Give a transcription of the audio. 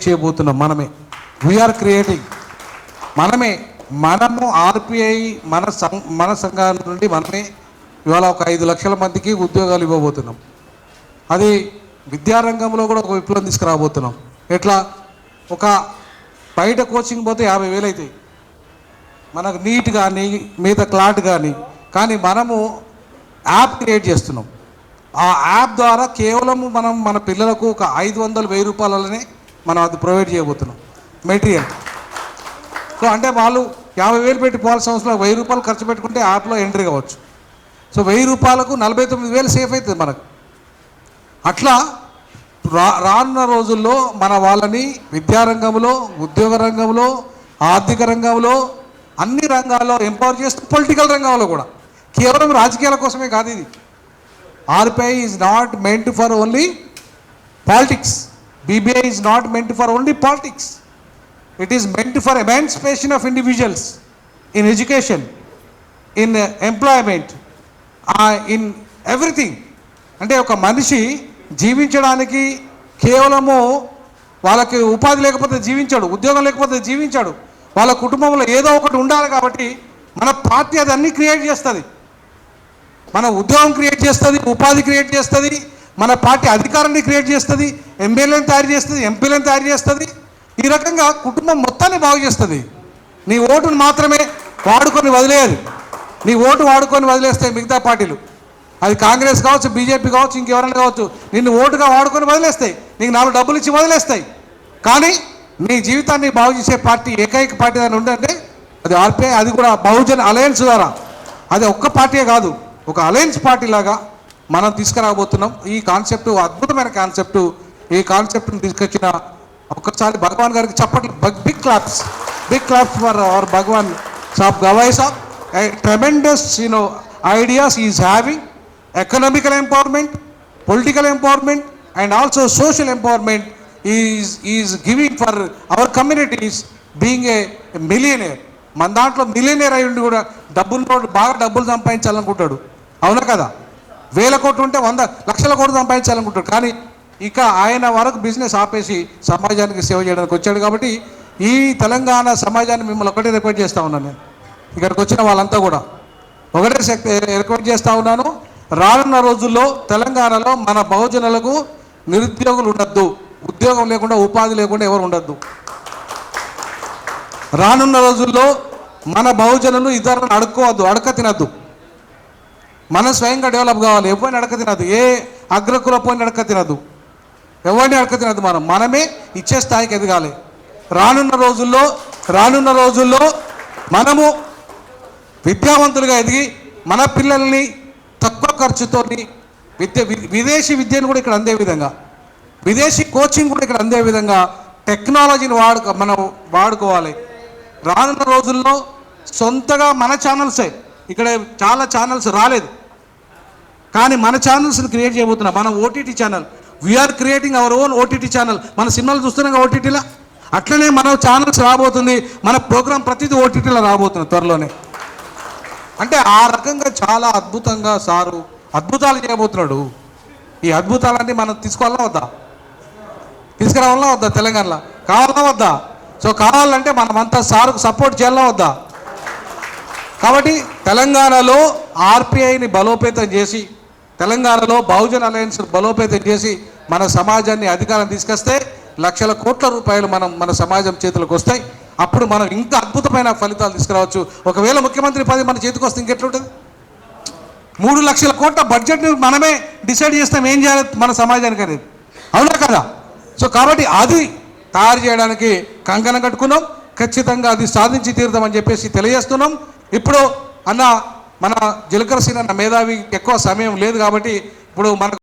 Create చేయబోతున్నాం. మనమే. We are creating మనమే. మనము ఆర్పిఐ మన సం మన సంఘాల నుండి మనమే ఇవాళ ఒక ఐదు లక్షల మందికి ఉద్యోగాలు ఇవ్వబోతున్నాం. అది విద్యారంగంలో కూడా ఒక విప్లవం తీసుకురాబోతున్నాం. ఎట్లా? ఒక బయట కోచింగ్ పోతే యాభై వేలు అవుతాయి మనకు నీట్ కానీ మిగతా క్లాట్ కానీ కానీ మనము యాప్ క్రియేట్ చేస్తున్నాం. ఆ యాప్ ద్వారా కేవలము మనం మన పిల్లలకు ఒక ఐదు వందలు వెయ్యి రూపాయలనే మనం అది ప్రొవైడ్ చేయబోతున్నాం. మెటీరియల్. సో అంటే వాళ్ళు యాభై వేలు పెట్టి పోవాల్సిన అవసరం వెయ్యి రూపాయలు ఖర్చు పెట్టుకుంటే యాప్లో ఎంట్రీ కావచ్చు. సో వెయ్యి రూపాయలకు నలభై తొమ్మిది వేలు సేఫ్ అవుతుంది మనకు. అట్లా రా రానున్న రోజుల్లో మన వాళ్ళని విద్యారంగంలో ఉద్యోగ రంగంలో ఆర్థిక రంగంలో అన్ని రంగాల్లో ఎంపవర్ చేస్తూ పొలిటికల్ రంగంలో కూడా. కేవలం రాజకీయాల కోసమే కాదు ఇది. RPI is not meant for only politics BBI is not meant for only politics it is meant for emancipation of individuals in education in employment in everything అంటే ఒక మనిషి జీవించడానికి కేవలము వాళ్ళకి ఉపాధి లేకపోతే జీవించాడు ఉద్యోగం లేకపోతే జీవించాడు వాళ్ళ కుటుంబంలో ఏదో ఒకటి ఉండాలి కాబట్టి మన పార్టీ అది అన్నీ క్రియేట్ చేస్తుంది. మన ఉద్యోగం క్రియేట్ చేస్తుంది ఉపాధి క్రియేట్ చేస్తుంది మన పార్టీ అధికారాన్ని క్రియేట్ చేస్తుంది ఎమ్మెల్యేని తయారు చేస్తుంది ఎంపీలను తయారు చేస్తుంది. ఈ రకంగా కుటుంబం మొత్తాన్ని బాగు చేస్తుంది. నీ ఓటును మాత్రమే వాడుకొని వదిలేయదు నీ ఓటు వాడుకొని వదిలేస్తాయి మిగతా పార్టీలు. అది కాంగ్రెస్ కావచ్చు బీజేపీ కావచ్చు ఇంకెవరైనా కావచ్చు నిన్ను ఓటుగా వాడుకొని వదిలేస్తాయి. నీకు నాలుగు డబ్బులు ఇచ్చి వదిలేస్తాయి. కానీ నీ జీవితాన్ని బాగు చేసే పార్టీ ఏకైక పార్టీ దాన్ని ఉందంటే అది ఆర్పిఐ అది కూడా బహుజన్ అలయన్స్ ద్వారా. అది ఒక్క పార్టీయే కాదు ఒక అలయన్స్ పార్టీ లాగా మనం తీసుకురాబోతున్నాం. ఈ కాన్సెప్ట్ అద్భుతమైన కాన్సెప్ట్ ఈ కాన్సెప్ట్ని తీసుకొచ్చిన ఒక్కసారి భగవాన్ గారికి చప్పట్లు big claps big claps for our Bhagwan Saab Gavai Saab. Tremendous you know ideas is having economical empowerment political empowerment and also social empowerment is is giving for our communities being a millionaire మన దాంట్లో millionaire అయి ఉండి కూడా డబ్బులు బాగా డబ్బులు సంపాదించాలనుకుంటాడు. అవునా కదా? వేల కోట్లు ఉంటే వంద లక్షల కోట్లు సంపాదించాలనుకుంటాడు కానీ ఇక ఆయన వరకు బిజినెస్ ఆపేసి సమాజానికి సేవ చేయడానికి వచ్చాడు కాబట్టి ఈ తెలంగాణ సమాజాన్ని మిమ్మల్ని ఒకటే రిక్వెస్ట్ చేస్తా ఉన్నాను నేను. ఇక్కడికి వచ్చిన వాళ్ళంతా కూడా ఒకటే శక్తి రిక్వెస్ట్ చేస్తూ ఉన్నాను. రానున్న రోజుల్లో తెలంగాణలో మన బహుజనులకు నిరుద్యోగులు ఉండద్దు. ఉద్యోగం లేకుండా ఉపాధి లేకుండా ఎవరు ఉండద్దు. రానున్న రోజుల్లో మన బహుజనులు ఇతరులను అడుక్కోవద్దు అడక తినద్దు. మనం స్వయంగా డెవలప్ కావాలి. ఎవరిని అడక తినదు. ఏ అగ్రకుల పోయిన అడక తినదు. ఎవరిని అడక తినదు మనం? మనమే ఇచ్చే స్థాయికి ఎదగాలి. రానున్న రోజుల్లో రానున్న రోజుల్లో మనము విద్యావంతులుగా ఎదిగి మన పిల్లల్ని తక్కువ ఖర్చుతోని విద్య విదేశీ విద్యను కూడా ఇక్కడ అందే విధంగా విదేశీ కోచింగ్ కూడా ఇక్కడ అందే విధంగా టెక్నాలజీని వాడుక మనం వాడుకోవాలి. రానున్న రోజుల్లో సొంతగా మన ఛానల్సే ఇక్కడ చాలా ఛానల్స్ రాలేదు. కానీ మన ఛానల్స్ని క్రియేట్ చేయబోతున్నాం. మనం OTT channel we are creating our own OTT channel మన సినిమాలు చూస్తున్నాం ఓటీటీలో అట్లనే మన ఛానల్స్ రాబోతుంది. మన ప్రోగ్రాం ప్రతిదీ ఓటీటీలో రాబోతుంది త్వరలోనే. అంటే ఆ రకంగా చాలా అద్భుతంగా సారు అద్భుతాలు చేయబోతున్నాడు. ఈ అద్భుతాలన్నీ మనం తీసుకోవాలా వద్దా? తీసుకురావాలా వద్దా తెలంగాణలో? కావాలా వద్దా? సో కావాలంటే మనమంతా సారుకు సపోర్ట్ చేయాలా వద్దా? కాబట్టి తెలంగాణలో ఆర్పిఐని బలోపేతం చేసి తెలంగాణలో బహుజన్ అలయన్స్ బలోపేతం చేసి మన సమాజాన్ని అధికారం తీసుకొస్తే లక్షల కోట్ల రూపాయలు మనం మన సమాజం చేతులకు వస్తాయి. అప్పుడు మనం ఇంకా అద్భుతమైన ఫలితాలు తీసుకురావచ్చు. ఒకవేళ ముఖ్యమంత్రి పది మన చేతికి వస్తే ఇంకెట్లుంటుంది? మూడు లక్షల కోట్ల బడ్జెట్ని మనమే డిసైడ్ చేస్తాం ఏం చేయాలి మన సమాజానికి అనేది. అవునా కదా? సో కాబట్టి అది తయారు చేయడానికి కంకణం కట్టుకున్నాం. ఖచ్చితంగా అది సాధించి తీరుదామని చెప్పేసి తెలియజేస్తున్నాం. ఇప్పుడు అన్న మన జీలకర్ర సీన్ మేధావి ఎక్కువ సమయం లేదు కాబట్టి ఇప్పుడు మనకు